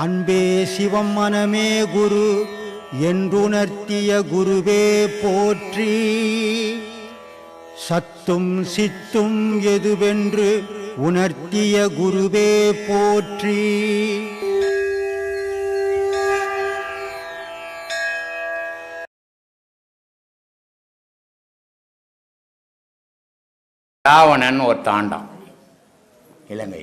அன்பே சிவம் மனமே குரு என்றுணர்த்திய குருவே போற்றி. சத்தும் சித்தும் எதுவென்று உணர்த்திய குருவே போற்றி. ராவணன் ஒரு தாண்டான் இலங்கை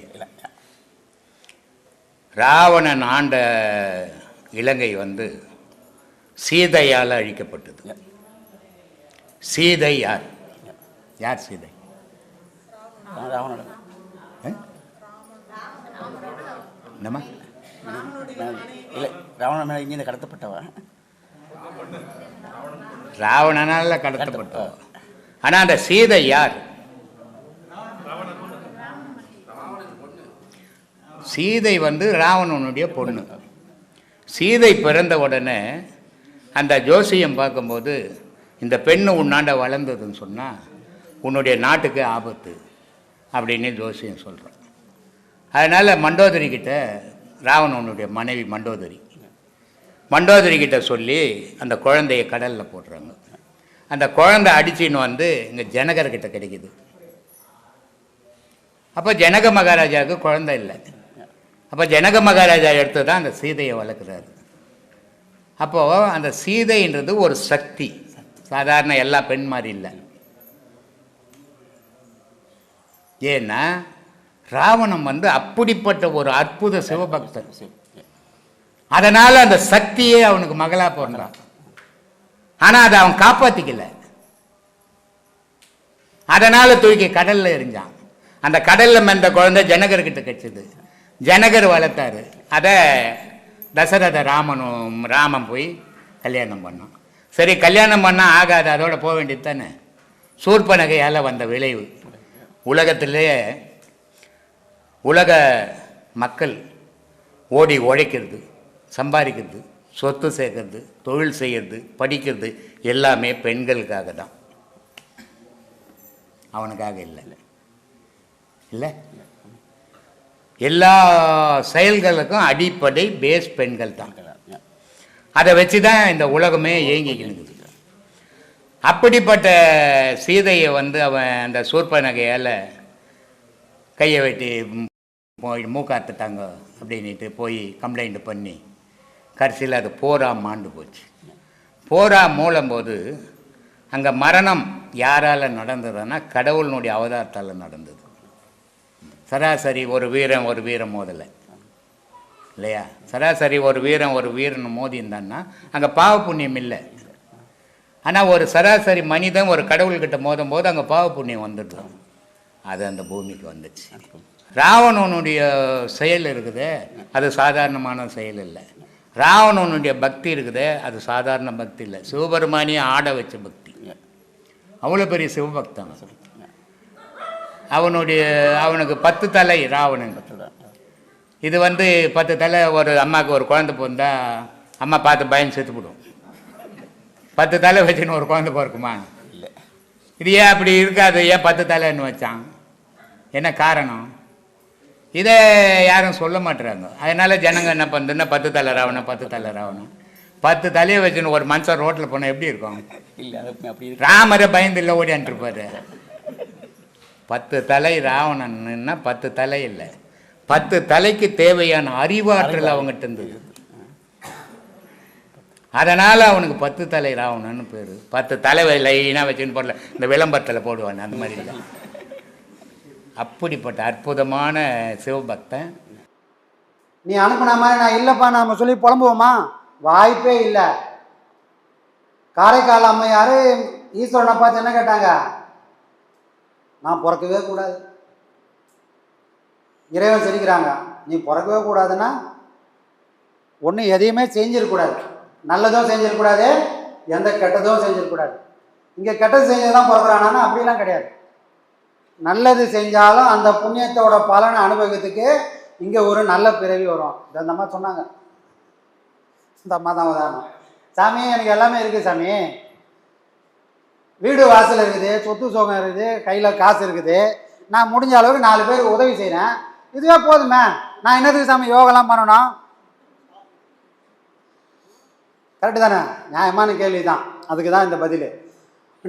ராவணன் ஆண்ட இலங்கை வந்து சீதையால் அழிக்கப்பட்டது. சீதை யார்? யார் சீதை? என்னம்மா? இல்லை ராவணன் மேலே இங்கேருந்து கடத்தப்பட்டவா? ராவணனால கடத்தப்பட்டோம் ஆனால் அந்த சீதை யார்? சீதை வந்து ராவணனுடைய பொண்ணு. சீதை பிறந்த உடனே அந்த ஜோசியம் பார்க்கும்போது இந்த பெண்ணு உன்னாண்ட வளர்ந்ததுன்னு சொன்னால் உன்னுடைய நாட்டுக்கு ஆபத்து அப்படின்னு ஜோசியம் சொல்கிறான் அதனால் மண்டோதரி கிட்ட ராவணனுடைய மனைவி மண்டோதரி மண்டோதரி கிட்ட சொல்லி அந்த குழந்தைய கடலில் போடுறாங்க. அந்த குழந்தை அடிச்சின்னு வந்து இங்கே ஜனகர்கிட்ட கிடைக்குது. அப்போ ஜனக மகாராஜாவுக்கு குழந்தை இல்லை. அப்போ ஜனக மகாராஜா எடுத்து தான் அந்த சீதையை வளர்க்குறாரு. அப்போது அந்த சீதைன்றது ஒரு சக்தி. சாதாரண எல்லா பெண் மாதிரி இல்லை. ஏன்னா ராவணம் வந்து அப்படிப்பட்ட ஒரு அற்புத சிவபக்தர் அதனால் அந்த சக்தியே அவனுக்கு மகளா பிறந்தான் ஆனால் அதை அவன் காப்பாற்றிக்கல அதனால் தூக்கி கடலில் எரிஞ்சான் அந்த கடலில் மெந்த குழந்தை ஜனகர்கிட்ட கிடைச்சது ஜனகர் வளர்த்தாரு. அதை தசரத ராமனும் ராமன் போய் கல்யாணம் பண்ணான். சரி கல்யாணம் பண்ணால் ஆகாது அதோட போக வேண்டியது தானே? சூர்பனகையால் வந்த விளைவு. உலகத்திலேயே உலக மக்கள் ஓடி உழைக்கிறது சம்பாதிக்கிறது சொத்து சேர்க்கறது தொழில் செய்கிறது படிக்கிறது எல்லாமே பெண்களுக்காக தான். அவனுக்காக இல்லை. இல்லை? எல்லா செயல்களுக்கும் அடிப்படை பேஸ் பெண்கள் தான். அதை வச்சு தான் இந்த உலகமே இயங்கிக்கிட்டு அப்படிப்பட்ட சீதையை வந்து அவன் அந்த சூர்பனகையால் கையை வெட்டி போய் மூக்காத்துட்டாங்க அப்படின்ட்டு போய் கம்ப்ளைண்ட் பண்ணி கடைசியில் அது போராக மாண்டு போச்சு. போரா மூலம்போது அங்கே மரணம் யாரால் நடந்ததுன்னா கடவுளினுடைய அவதாரத்தால் நடந்தது. சராசரி ஒரு வீரன் ஒரு வீரம் மோதலை. இல்லையா? சராசரி ஒரு வீரன் ஒரு வீரன் மோதி இருந்தான்னா அங்கே பாவ புண்ணியம் இல்லை. ஆனால் ஒரு சராசரி மனிதன் ஒரு கடவுள்கிட்ட மோதும் போது அங்கே பாவ புண்ணியம் வந்துடுது. அது அந்த பூமிக்கு வந்துச்சு. ராவணனுடைய செயல் இருக்குது அது சாதாரணமான செயல் இல்லை. ராவணனுடைய பக்தி இருக்குது அது சாதாரண பக்தி இல்லை. சிவபெருமானியை ஆட வச்ச பக்தி. அவ்வளோ பெரிய சிவபக்தன். அவனுடைய அவனுக்கு பத்து தலை ராவணன். இது வந்து பத்து தலை ஒரு அம்மாவுக்கு ஒரு குழந்தை பிறந்தா அம்மா பார்த்து பயம் செத்துவிடும் பத்து தலை வச்சுன்னு ஒரு குழந்தை பிறக்குமா? இல்லை. இது ஏன் அப்படி இருக்காது? ஏன் பத்து தலைன்னு வச்சான்? என்ன காரணம்? இதை யாரும் சொல்ல மாட்டுறாங்க. அதனால ஜனங்க என்ன பண்ணுதுன்னா பத்து தலை ராவணம் பத்து தலை ராவணம் பத்து தலையை வச்சுன்னு ஒரு மனுஷன் ரோட்டில் போனால் எப்படி இருக்கும்? இல்லை ராமரை பயந்து இல்லை ஓடியான்ட்டுருப்பாரு பத்து தலை ராவணன்னா பத்து தலை இல்லை. பத்து தலைக்கு தேவையான அறிவாற்றல் அவங்ககிட்ட இருந்தது. அதனால் அவனுக்கு பத்து தலை ராவணன்னு பேர். பத்து தலை லைனாக வச்சுன்னு போடல. இந்த விளம்பரத்தில் போடுவாங்க அந்த மாதிரி இல்லை. அப்படிப்பட்ட அற்புதமான சிவபக்தன். நீ அனுப்புன மாதிரி நான் இல்லைப்பா நாம சொல்லி புலம்புவோமா? வாய்ப்பே இல்லை. காரைக்கால் அம்மையார் ஈஸ்வரனை பார்த்து என்ன கேட்டாங்க? நான் பிறக்கவே கூடாது. இறைவன் சிரிக்கிறாங்க நீ பிறக்கவே கூடாதுன்னா ஒன்று எதையுமே செஞ்சிடக்கூடாது நல்லதும் செஞ்சிடக்கூடாது எந்த கெட்டதும் செஞ்சிடக்கூடாது இங்கே கெட்டது செஞ்சது தான் பிறக்கிறானா அப்படிலாம் கிடையாது. நல்லது செஞ்சாலும் அந்த புண்ணியத்தோட பலனை அனுபவத்துக்கு இங்கே ஒரு நல்ல பிறவி வரும். இந்த அம்மா சொன்னாங்க. இந்த அம்மா தான் உதாரணம். சாமி எனக்கு எல்லாமே இருக்குது சாமி. வீடு வாசல் இருக்குது சொத்து சுகம் இருக்குது கையில் காசு இருக்குது. நான் முடிஞ்ச அளவுக்கு நாலு பேருக்கு உதவி செய்கிறேன் இதுவே போதுமே. நான் என்னதுக்கு சாமி யோகாலாம் பண்ணணும்? கரெக்டு தானே? நியாயமான கேள்வி தான் அதுக்கு தான் இந்த பதில்.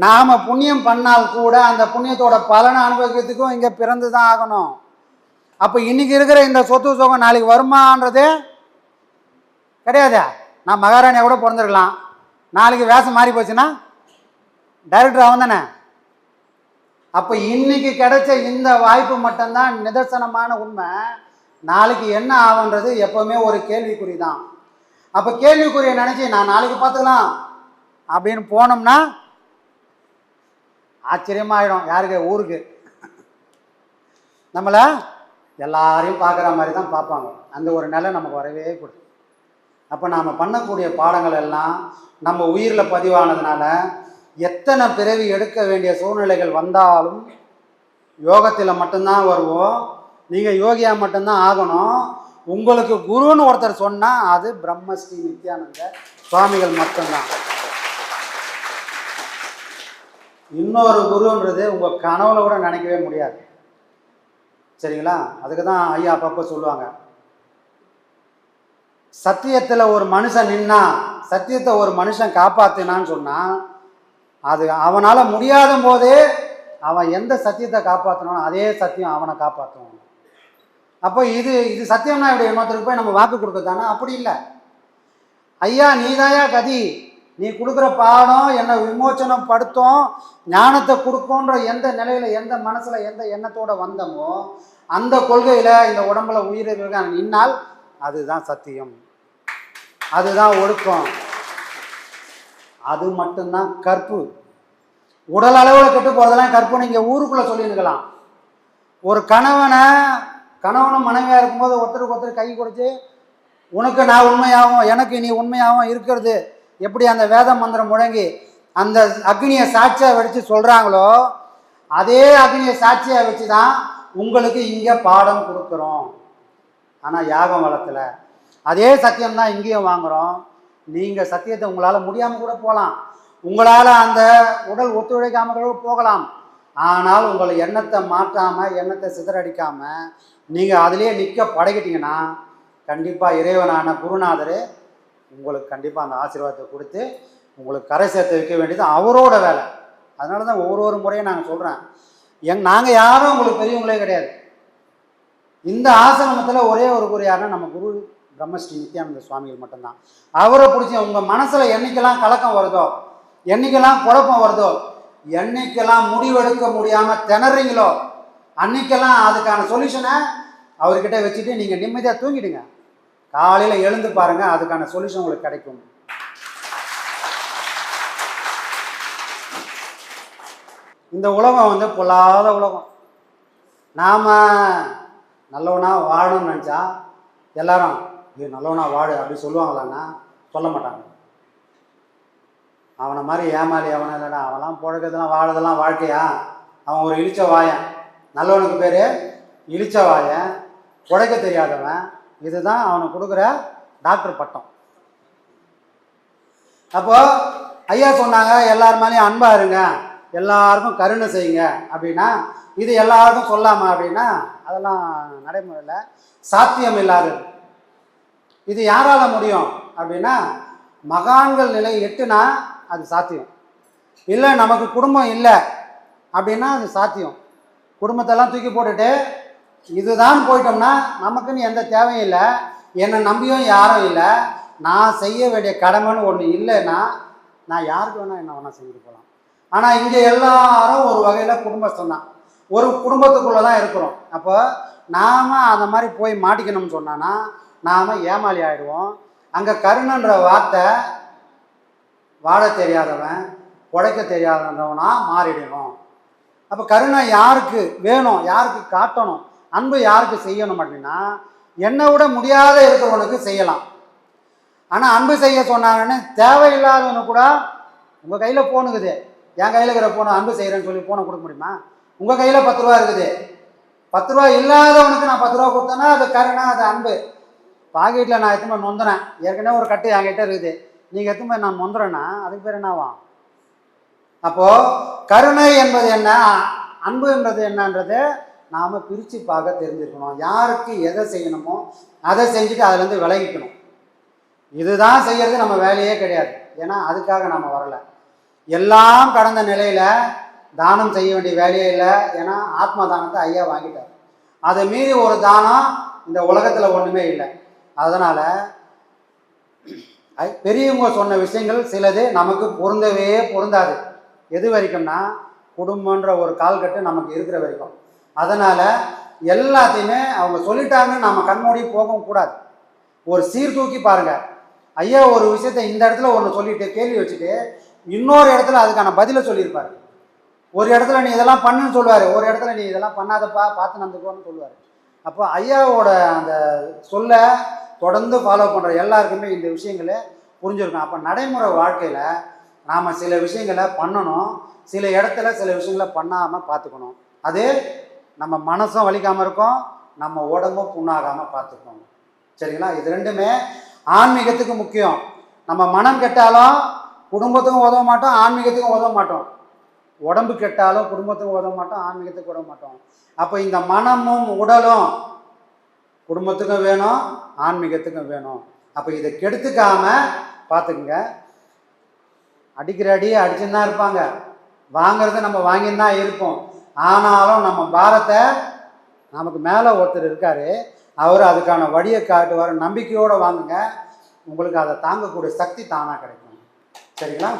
நாம் புண்ணியம் பண்ணால் கூட அந்த புண்ணியத்தோட பலனை அனுபவிக்கிறதுக்கும் இங்கே பிறந்து தான் ஆகணும். அப்போ இன்றைக்கி இருக்கிற இந்த சொத்து சோகம் நாளைக்கு வருமானது கிடையாது? நான் மகாராணியாக கூட பிறந்திருக்கலாம். நாளைக்கு வேஷம் மாறி போச்சுன்னா டைரக்டர் அவன் தானே? அப்போ இன்னைக்கு கிடைச்ச இந்த வாய்ப்பு மட்டும்தான் நிதர்சனமான உண்மை. நாளைக்கு என்ன ஆகுன்றது எப்பவுமே ஒரு கேள்விக்குறி தான் அப்போ கேள்விக்குறியை நினச்சி நான் நாளைக்கு பார்த்துக்கலாம் அப்படின்னு போனோம்னா ஆச்சரியமாயிடும். யாருக்கு? ஊருக்கு. நம்மளை எல்லாரையும் பார்க்குற மாதிரி தான் பார்ப்பாங்க. அந்த ஒரு நிலை நமக்கு வரவே கூடாது. அப்போ நாம் பண்ணக்கூடிய பாடங்கள் எல்லாம் நம்ம உயிரில் பதிவானதுனால எத்தனை பிறவி எடுக்க வேண்டிய சூழ்நிலைகள் வந்தாலும் யோகத்தில் மட்டும்தான் வருவோம். நீங்கள் யோகியா மட்டும்தான் ஆகணும். உங்களுக்கு குருன்னு ஒருத்தர் சொன்னால் அது பிரம்மஸ்ரீ நித்யானந்த சுவாமிகள் மட்டும்தான். இன்னொரு குருன்றது உங்கள் கனவுல கூட நினைக்கவே முடியாது. சரிங்களா? அதுக்கு தான் ஐயா அப்பப்போ சொல்லுவாங்க. சத்தியத்தில் ஒரு மனுஷன் நின்னா சத்தியத்தை ஒரு மனுஷன் காப்பாத்தினான்னு சொன்னால் அது அவனால் முடியாத போதே அவன் எந்த சத்தியத்தை காப்பாற்றணும் அதே சத்தியம் அவனை காப்பாற்றுவான் அப்போ இது இது சத்தியம்னா இப்படி இன்னொருத்தருக்கு போய் நம்ம வாக்கு கொடுக்கறதானா அப்படி இல்லை. ஐயா நீதாயா கதி? நீ கொடுக்குற பாடம் என்னை விமோச்சனம் படுத்தும் ஞானத்தை கொடுக்கோன்ற எந்த நிலையில் எந்த மனசில் எந்த எண்ணத்தோடு வந்தமோ அந்த கொள்கையில் இந்த உடம்புல உயிரிழக்க நின்னால் அதுதான் சத்தியம். அதுதான் ஒழுக்கம் அது மட்டும்தான் கற்பு. உடல் அளவில் கெட்டு போகிறதெல்லாம் கற்பு நீங்கள் ஊருக்குள்ளே சொல்லியிருக்கலாம். ஒரு கணவனை கணவனும் மனைவியாக இருக்கும்போது ஒருத்தருக்கு ஒருத்தர் கை கொடுத்து உனக்கு நான் உண்மையாகவும் எனக்கு நீ உண்மையாகவும் இருக்கிறது. எப்படி அந்த வேத மந்திரம் முழங்கி அந்த அக்னியை சாட்சியாக வச்சு சொல்கிறாங்களோ அதே அக்னியை சாட்சியாக வச்சு தான் உங்களுக்கு இங்கே பாடம் கொடுக்குறோம். ஆனால் யாகம் வளத்தில். அதே சத்தியம் தான் இங்கேயும் வாங்குகிறோம் நீங்கள் சத்தியத்தை உங்களால் முடியாமல் கூட போகலாம். உங்களால் அந்த உடல் ஒத்துழைக்காமல் கூட போகலாம். ஆனால் உங்களை எண்ணத்தை மாற்றாமல் எண்ணத்தை சிதறடிக்காமல் நீங்கள் அதிலே நிற்க பழகிட்டீங்கன்னா கண்டிப்பாக இறைவனான குருநாதர் உங்களுக்கு கண்டிப்பாக அந்த ஆசீர்வாதத்தை கொடுத்து உங்களுக்கு கரை சேர்த்து வைக்க வேண்டியது அவரோட வேலை. அதனால தான் ஒவ்வொரு ஒரு முறையும் நாங்கள் சொல்கிறேன் எங் நாங்கள் யாரும் உங்களுக்கு பெரியவங்களே கிடையாது. இந்த ஆசிரமத்தில் ஒரே ஒரு குரு யாருன்னா நம்ம குரு பிரம்மஸ்ரீ நித்யானந்த சுவாமிகள் மட்டும்தான். அவரை பிடிச்சி உங்கள் மனசில் என்னைக்கெல்லாம் கலக்கம் வருதோ என்னைக்கெல்லாம் குழப்பம் வருதோ என்னைக்கெல்லாம் முடிவெடுக்க முடியாமல் திணறீங்களோ அன்னைக்கெல்லாம் அதுக்கான சொல்யூஷனை அவர்கிட்ட வச்சுட்டு நீங்கள் நிம்மதியாக தூங்கிடுங்க. காலையில் எழுந்து பாருங்கள் அதுக்கான சொல்யூஷன் உங்களுக்கு கிடைக்கும். இந்த உலகம் வந்து பொல்லாத உலகம். நாம் நல்லவனாக வாழணும்னு நினச்சா எல்லாரும் இது நல்லவனா வாழு அப்படி சொல்லுவாங்களான்னா சொல்ல மாட்டாங்க. அவனை மாதிரி ஏமாளி அவனை இல்லைடா அவன்லாம் புழக்கிறதுலாம் வாழதெல்லாம் வாழ்க்கையா? அவன் ஒரு இழிச்ச வாயன். நல்லவனுக்கு பேர் இழிச்ச வாயன். புழைக்க தெரியாதவன். இதுதான் அவனுக்கு கொடுக்குற டாக்டர் பட்டம். அப்போது ஐயா சொன்னாங்க எல்லார் மேலேயும் அன்பாக இருங்க எல்லாருக்கும் கருணை செய்யுங்க அப்படின்னா இது எல்லாருக்கும் சொல்லாமா அப்படின்னா அதெல்லாம் நடைமுறையில் சாத்தியம் இல்லாதது. இது யாரால முடியும்? அப்படின்னா மகான்கள் நிலை எட்டுனா அது சாத்தியம். இல்லை நமக்கு குடும்பம் இல்லை அப்படின்னா அது சாத்தியம். குடும்பத்தெல்லாம் தூக்கி போட்டுட்டு இதுதான் போயிட்டோம்னா நமக்குன்னு எந்த தேவையும் இல்லை. என்னை நம்பியும் யாரும் இல்லை. நான் செய்ய வேண்டிய கடமைன்னு ஒன்று இல்லைன்னா நான் யாருக்கு வேணால் என்ன வேணால் செஞ்சுட்டு போகலாம். ஆனால் இங்கே எல்லாரும் ஒரு வகையில் குடும்பஸ்தம் தான். ஒரு குடும்பத்துக்குள்ளே தான் இருக்கிறோம். அப்போ நாம் அந்த மாதிரி போய் மாட்டிக்கணும்னு சொன்னான்னா நாம் ஏமாளி ஆகிடுவோம் அங்கே கருணன்ற வார்த்தை வாழ தெரியாதவன் உழைக்க தெரியாதவனா மாறிடணும் அப்போ கருணை யாருக்கு வேணும் யாருக்கு காட்டணும் அன்பு யாருக்கு செய்யணும் அப்படின்னா என்னை விட முடியாத இருக்கிறவனுக்கு செய்யலாம். ஆனால் அன்பு செய்ய சொன்னாங்கன்னு தேவையில்லாதவனு கூட உங்கள் கையில் போனுக்குது என் கையில் இருக்கிற போனை அன்பு செய்கிறேன்னு சொல்லி போனை கொடுக்க முடியுமா? உங்கள் கையில் பத்து ரூபா இருக்குது. பத்து ரூபா இல்லாதவனுக்கு நான் பத்து ரூபா கொடுத்தேன்னா அது கருணை அது அன்பு. பாக்கெட்டில் நான் எத்தனை நொந்துறேன். ஏற்கனவே ஒரு கட்டு என்கிட்ட இருக்குது. நீங்கள் எத்தனை நான் நொந்துறேன்னா அதுக்கு பேர் என்னவாம் அப்போது கருணை என்பது என்ன? அன்பு என்பது என்னன்றது நாம் பிரித்து பார்க்க தெரிஞ்சுக்கணும். யாருக்கு எதை செய்யணுமோ அதை செஞ்சுட்டு அதுலேருந்து விலகிக்கணும். இதுதான் செய்கிறது நம்ம வேலையே கிடையாது. ஏன்னா அதுக்காக நம்ம வரல. எல்லாம் கடந்த நிலையில் தானம் செய்ய வேண்டிய வேலையே இல்லை. ஏன்னா ஆத்ம தானத்தை ஐயா வாங்கிட்டார். அதை மீறி ஒரு தானம் இந்த உலகத்தில் ஒன்றுமே இல்லை. அதனால் ஐ- பெரியவங்க சொன்ன விஷயங்கள் சிலது நமக்கு பொருந்தவே பொருந்தாது. எது வரைக்கும்னா குடும்பன்ற ஒரு கால்கட்டு நமக்கு இருக்கிற வரைக்கும். அதனால் எல்லாத்தையுமே அவங்க சொல்லிட்டாங்கன்னு நம்ம கண்மூடி போகவும் கூடாது. ஒரு சீர்தூக்கி பாருங்கள் ஐயா ஒரு விஷயத்த இந்த இடத்துல ஒன்று சொல்லிட்டு கேள்வி வச்சுட்டு இன்னொரு இடத்துல அதுக்கான பதிலை சொல்லியிருப்பாரு. ஒரு இடத்துல நீ இதெல்லாம் பண்ணுன்னு சொல்லுவார். ஒரு இடத்துல நீ இதெல்லாம் பண்ணாதப்பா பார்த்து நடந்துக்கோன்னு சொல்லுவார். அப்போ ஐயாவோட அந்த சொல்ல தொடர்ந்து ஃபாலோ பண்ணுற எல்லாருக்குமே இந்த விஷயங்களை புரிஞ்சிருக்கும். அப்போ நடைமுறை வாழ்க்கையில் நாம் சில விஷயங்களை பண்ணணும். சில இடத்துல சில விஷயங்களை பண்ணாமல் பார்த்துக்கணும். அது நம்ம மனசும் வலிக்காமல் இருக்கும். நம்ம உடம்பும் புண்ணாகாமல் பார்த்துக்கணும். சரிங்களா? இது ரெண்டுமே ஆன்மீகத்துக்கு முக்கியம். நம்ம மனம் கெட்டாலும் குடும்பத்துக்கும் உதவ மாட்டோம் ஆன்மீகத்துக்கும் உதவ மாட்டோம். உடம்பு கெட்டாலும் குடும்பத்துக்கும் உதவ மாட்டோம் ஆன்மீகத்துக்கு உதவ மாட்டோம். அப்போ இந்த மனமும் உடலும் குடும்பத்துக்கும் வேணும் ஆன்மீகத்துக்கும் வேணும். அப்போ இதை கெடுத்துக்காம பார்த்துக்குங்க அடிக்கிற அடியே அடிச்சுன்னு தான் இருப்பாங்க. வாங்கிறத நம்ம வாங்கின்னு தான் இருப்போம். ஆனாலும் நம்ம பாரத்தை நமக்கு மேலே ஒருத்தர் இருக்காரு. அவர் அதுக்கான வழியை காட்டுவார். நம்பிக்கையோடு வாங்குங்க. உங்களுக்கு அதை தாங்கக்கூடிய சக்தி தானாக கிடைக்கும். சரிங்களா?